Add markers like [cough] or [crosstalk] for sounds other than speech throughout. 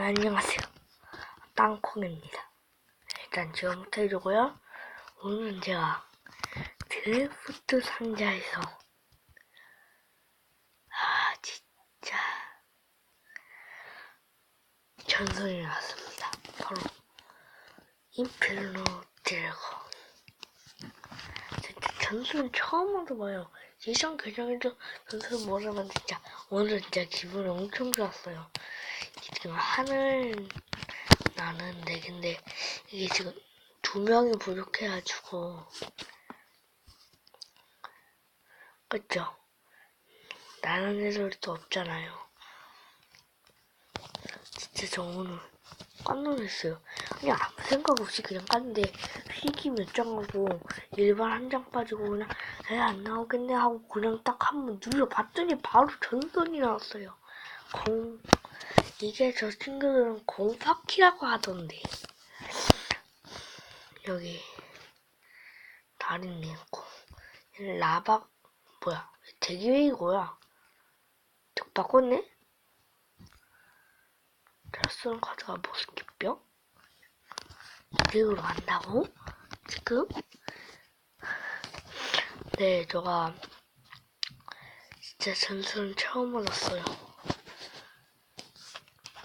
네, 안녕하세요. 땅콩입니다. 일단 지금부터 해주고요. 오늘은 제가 드래프트 상자에서 아 진짜 전설이 나왔습니다. 바로 인페르노 드래곤. 진짜 전설 처음 얻어봐요. 예전 계정에도 전설 모르면 진짜 오늘은 진짜 기분이 엄청 좋았어요. 지금 하늘 나는데 근데 이게 지금 두 명이 부족해가지고 그쵸? 나는 애들도 없잖아요. 진짜 깜짝 놀랐어요. 그냥 아무 생각 없이 그냥 깠는데 희귀 몇 장하고 일반 한 장 빠지고 그냥 에안 나오겠네 하고 그냥 딱 한 번 눌러봤더니 바로 전선이 나왔어요. 공 이게 저 친구들은 공파키라고 하던데 여기 다리는 있고 라바 뭐야 대기웨이고야 저 바꿨네? 레슨 카드가 모스키병? 이쪽으로 간다고? 지금? 네, 제가 진짜 전술은 처음 얻었어요.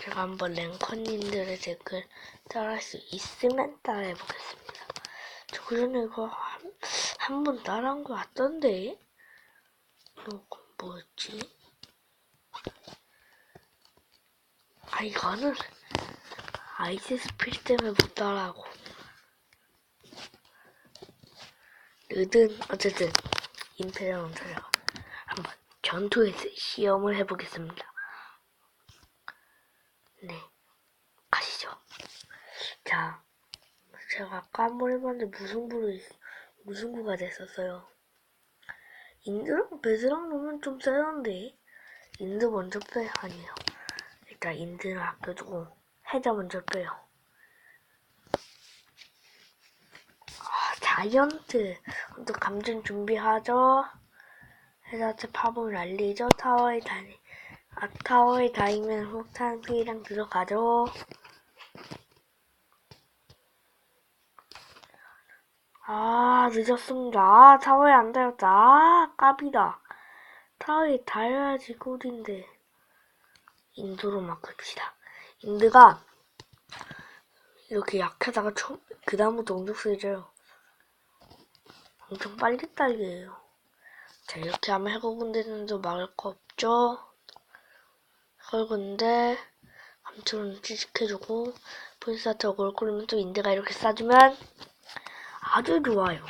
제가 한번 랭커님들의 댓글 따라할 수 있으면 따라해보겠습니다. 저 그전에 이거 한 번 따라한 거 같던데? 이거 뭐였지? 아, 이거는 아이스 스피릿 때문에 못 따라하고. 느든, 어쨌든, 임페리온 차려가 한번 전투에서 시험을 해보겠습니다. 네, 가시죠. 자, 제가 아까 한 번 해봤는데 무승부를, 무승부가 됐었어요. 인드랑 베스랑 놓으면 좀 세던데. 인드 먼저 빼, 아니에요. 일단 인드는 아껴두고, 해자 먼저 빼요. 아, 자이언트. 또 감전 준비하죠. 해자체 파본 날리죠. 타워에 다니. 아, 타워에 닿으면 폭탄 피랑 들어가죠. 아, 늦었습니다. 아, 타워에 안. 아, 까비다. 타워에 닿아야지 꿀인데. 인도로 막읍시다. 인드가 이렇게 약하다가 처음, 그 다음부터 엄청 세져요. 엄청 빨리 딸려요. 자, 이렇게 하면 해고군대는도 막을 거 없죠? 해고군대, 감초는 취직해주고, 폰사트 어글 끓이면 또 인대가 이렇게 싸주면 아주 좋아요.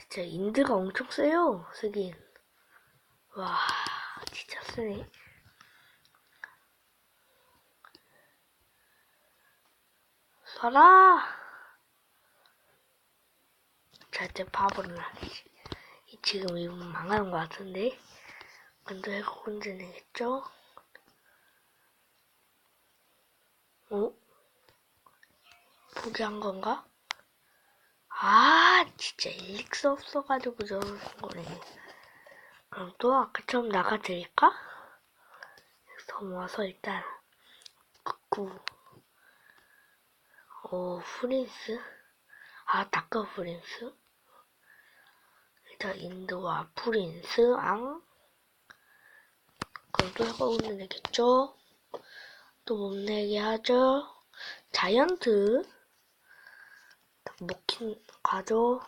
진짜 인드가 엄청 세요, 세긴. 와, 진짜 세네. 쏴라! 자, 이제 바보를 하지. 지금 이거 망하는 것 같은데? 먼저 해고군대 내겠죠? 어? 포기한 건가? 아, 진짜 일릭스 없어가지고 저러는 거네. 그럼 또 아까처럼 나가드릴까? 여기서 모아서 일단, 구, 오, 프린스? 아, 다크 프린스? 일단 인도와 프린스, 앙? 그럼 또 해보고 내겠죠? 또 못 내게 하죠? 자이언트? 먹힌 가죠?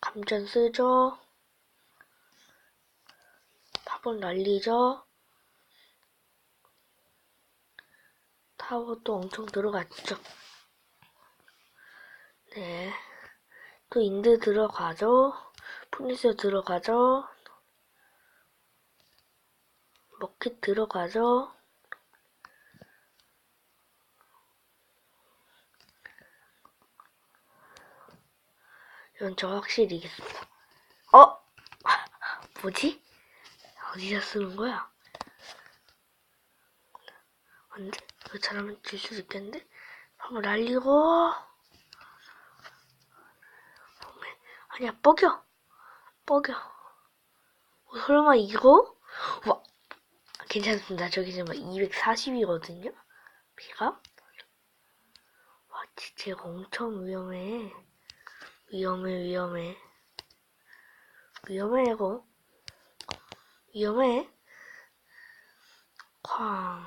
감전 쓰죠? 팝은 날리죠? 타워도 엄청 들어갔죠? 네. 또 인드 들어가죠? 푸니스 들어가죠? 먹킷 들어가죠? 이건 저 확실히 이겼습니다. 어? [laughs] 뭐지? 어디다 쓰는 거야? 언제? 이거 잘하면 질 수도 있겠는데? 한번 날리고 아니야 뻐겨 뻐겨 어, 설마 이거? 와 괜찮습니다. 저기 지금 240이거든요. 비가. 와, 진짜 엄청 위험해. 위험해, 위험해. 위험해, 이거. 위험해. 쾅.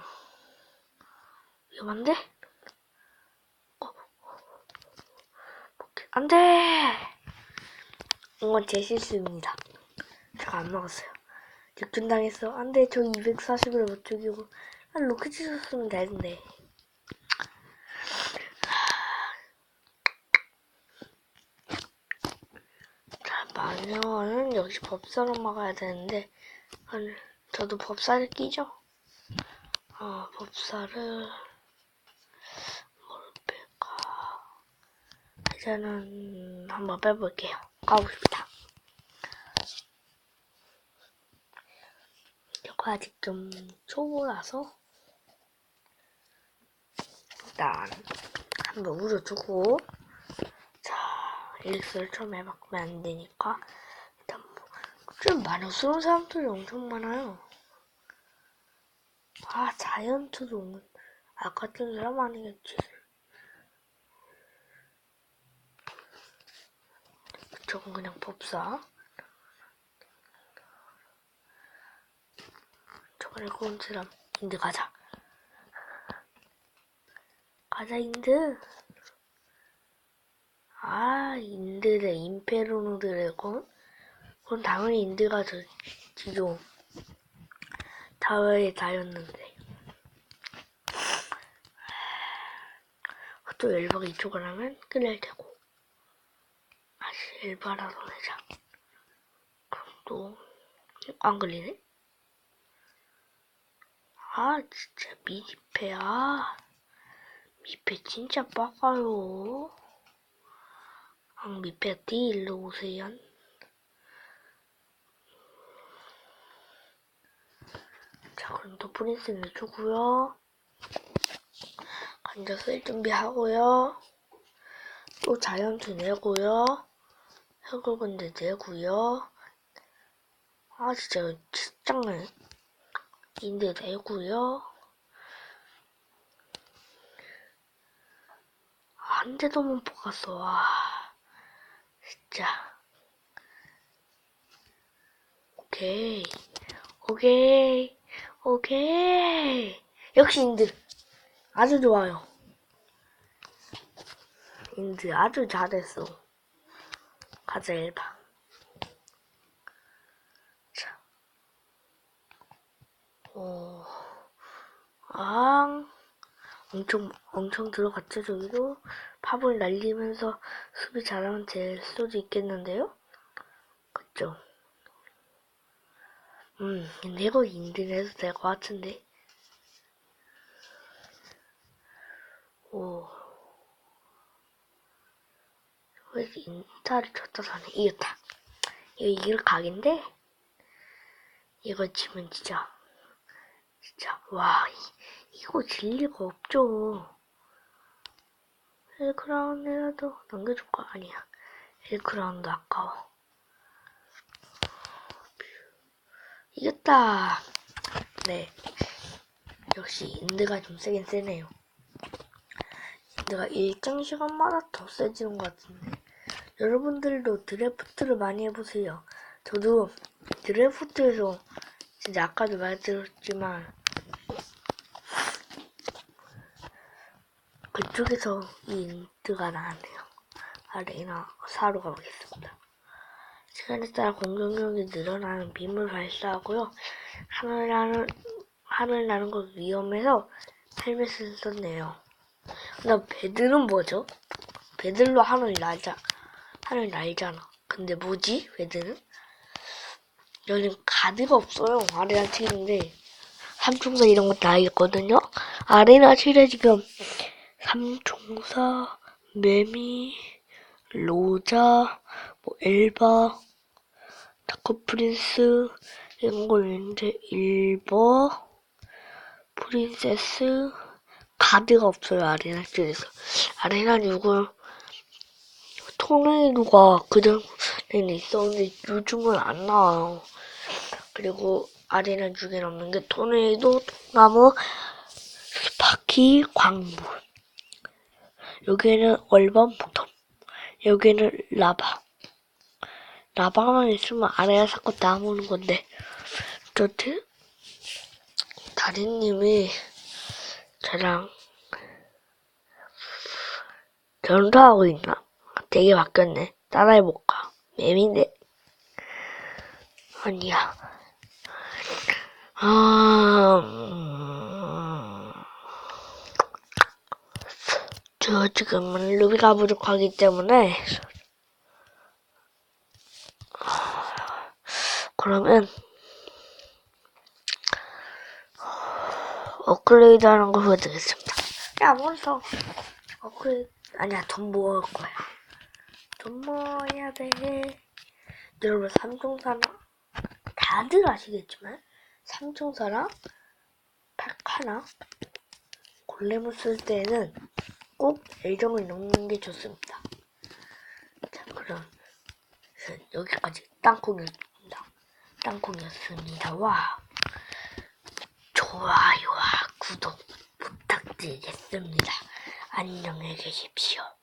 위험한데? 어. 안 돼! 이건 제 실수입니다. 제가 안 먹었어요. 직전당했어. 안 돼, 저 240을 못 죽이고. 난 로켓 쳤으면 되는데. 자, 마녀는 역시 법사로 막아야 되는데, 아니, 저도 법사를 끼죠? 어, 법사를, 뭘 뺄까? 이제는 한번 빼볼게요. 까보십니다. 이거 아직 좀 초보라서, 일단, 한번 울어주고, 자, 일렉스를 처음 해봤으면 안 되니까, 좀 만족스러운 사람들이 엄청 많아요. 아, 자이언트도 아 같은 사람 아니겠지. 저건 그냥 법사. 저번에 그온 사람 인드 가자. 가자 인드. 아 인드래 임페로노 드래곤. 그럼 당연히 인드가 저 지죠. 다음에 다였는데. 또 엘바가 이쪽을 하면 끝날 테고. 다시 엘바라도 내자. 그럼 또, 안 걸리네? 아, 진짜 미패야. 미패 진짜 빡가요. 아, 미패 띠 일로 오세요. 자, 그럼 또 프린스 내주고요. 간자 쓸 준비하고요. 또 자이언트 내고요. 해골건데 내고요. 아, 진짜 직장을 인데 내고요. 한 대도 못 뽑았어. 와, 진짜. 오케이. 오케이. 오케이. 역시 인드. 아주 좋아요. 인드 아주 잘했어. 가자, 일바. 자. 오. 아. 엄청, 엄청 들어갔죠, 저기도. 팝을 날리면서 수비 잘하면 될 수도 있겠는데요? 그쵸? 음, 근데 이거 인증 해도 될 것 같은데. 오. 왜 인타를 쳤다 사네. 이겼다. 이거 이길 각인데? 이거 치면 진짜. 진짜, 와, 이, 이거 질 리가 없죠. 엘크라운이라도 넘겨줄 거 아니야. 엘크라운도 아까워. 이겼다. 네. 역시 인드가 좀 세긴 세네요. 인드가 일정 시간마다 더 세지는 것 같은데. 여러분들도 드래프트를 많이 해보세요. 저도 드래프트에서 진짜 아까도 말드렸지만 그쪽에서 이 인드가 나왔네요. 아레나 사러 가보겠습니다. 시간에 따라 공격력이 늘어나는 빔을 발사하고요. 하늘 나는 하늘 나는 것 위험해서 헬멧을 썼네요. 나 배들은 뭐죠? 배들로 하늘 날자 하늘 날잖아. 근데 뭐지? 배들은? 여긴 가드가 없어요. 아레나 치는데 삼총사 이런 것도 알겠거든요. 아레나 칠에 지금 삼총사, 매미, 로자, 뭐 엘바, 다크 프린스, 이런 걸 있는데 일버, 프린세스, 가드가 없어요 아레나 쪽에서. 아레나 6을 토네이도가 그전에는 있었는데 요즘은 안 나와요. 그리고 두개 넘는 게 토네이도, 통나무, 스파키, 광물. 여기는 월반 폭탄. 여기는 라바. 라바만 있으면 아래가 자꾸 나무는 건데. 어쨌든, 다리님이 저랑 결혼도 하고 있나? 되게 바뀌었네. 따라해볼까? 매미인데. 아니야. 아, 음... 저 지금은 루비가 부족하기 때문에 그러면 업그레이드 하는 거 보여드리겠습니다. 야, 먼저 업그레이드 아니야 돈 모을 거야. 돈 모아야 돼. 여러분 삼총사나 다들 아시겠지만 삼총사나 팩하나 골렘을 쓸 때는 꼭 애정을 넣는 게 좋습니다. 자 그럼 여기까지 땅콩이었습니다. 땅콩이었습니다. 와 좋아요와 구독 부탁드리겠습니다. 안녕히 계십시오.